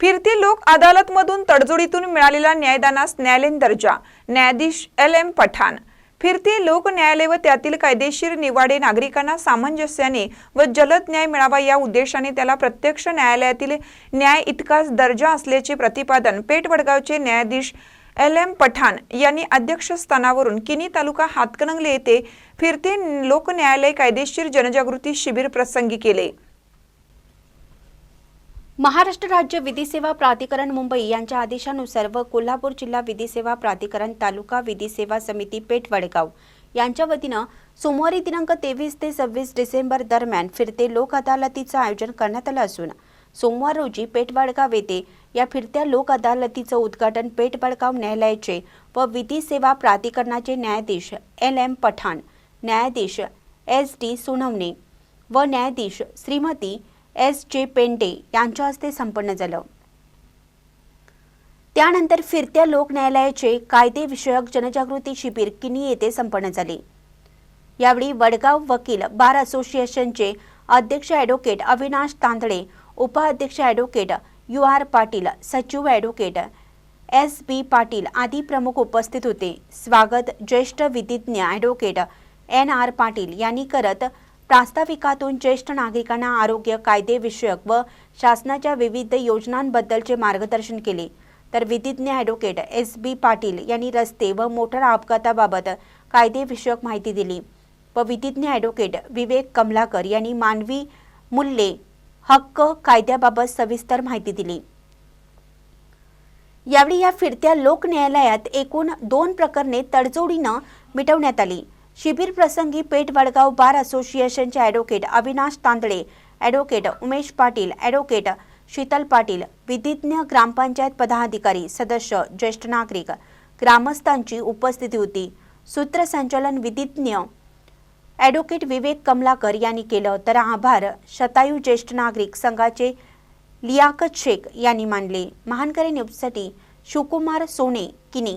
फिरती लोक अदालतमधून तडजोडीतून मिळालेला न्यायदानास न्यायालयीन दर्जा न्यायाधीश एल एम पठाण. फिरती लोक न्यायालय व त्यातील कायदेशीर निवाडे नागरिकांना सामंजस्याने व जलद न्याय मिळावा या उद्देशाने त्याला प्रत्यक्ष न्यायालयातील न्याय इतकाच दर्जा असल्याचे प्रतिपादन पेठ वडगावचे न्यायाधीश एल एम पठाण यांनी अध्यक्षस्थानावरून किनी तालुका हातकणंगले येथे फिरते लोक न्यायालय कायदेशीर जनजागृती शिबिर प्रसंगी केले. महाराष्ट्र राज्य विधी सेवा प्राधिकरण मुंबई यांच्या आदेशानुसार व कोल्हापूर जिल्हा विधी सेवा प्राधिकरण तालुका विधी सेवा समिती पेठ वडगाव यांच्या वतीनं सोमवारी दिनांक तेवीस ते सव्वीस डिसेंबर दरम्यान फिरते लोक अदालतीचं आयोजन करण्यात आलं असून सोमवार रोजी पेठ वडगाव येथे या फिरत्या लोक अदालतीचं उद्घाटन पेठ वडगाव न्यायालयाचे व विधी सेवा प्राधिकरणाचे न्यायाधीश एल एम पठाण न्यायाधीश एस डी सोनवणे व न्यायाधीश श्रीमती एस जे पेंडे यांच्या हस्ते संपन्न झालं. त्यानंतर फिरत्या लोक न्यायालयाचे कायदेविषयक जनजागृती शिबिर किनी येथे संपन्न झाले. यावेळी वडगाव वकील बार असोसिएशनचे अध्यक्ष ॲडव्होकेट अविनाश तांदळे उपाध्यक्ष ॲडव्होकेट यू आर पाटील सचिव ॲडव्होकेट एस बी पाटील आदी प्रमुख उपस्थित होते. स्वागत ज्येष्ठ विधिज्ञ ॲडव्होकेट एन आर पाटील यांनी करत प्रास्ताविकातून ज्येष्ठ नागरिकांना आरोग्य कायदेविषयक व शासनाच्या विविध योजनांबद्दलचे मार्गदर्शन केले. तर विधिज्ञ ॲडव्होकेट एस बी पाटील यांनी रस्ते व मोटार अपघाताबाबत कायदेविषयक माहिती दिली व विधिज्ञ ॲडव्होकेट विवेक कमलाकर यांनी मानवी मूल्ये हक्क कायद्याबाबत सविस्तर माहिती दिली. यावेळी या फिरत्या लोक न्यायालयात एकूण दोन प्रकरणे तडजोडीनं मिटवण्यात आली. शिबिर प्रसंगी पेठ वडगाव बार असोसिएशनचे advocate Avinash Tandale advocate Umesh Patil advocate Sheetal Patil विधिज्ञ ग्रामपंचायत पदाधिकारी सदस्य ज्येष्ठ नागरिक ग्रामस्थांची उपस्थिती होती. सूत्रसंचालन विधिज्ञ ॲडव्होकेट विवेक कमलाकर यांनी केलं. तर आभार शतायू ज्येष्ठ नागरिक संघाचे लियाकत शेख यांनी मानले. महानकरे न्यूजसाठी शिवकुमार सोने किनी.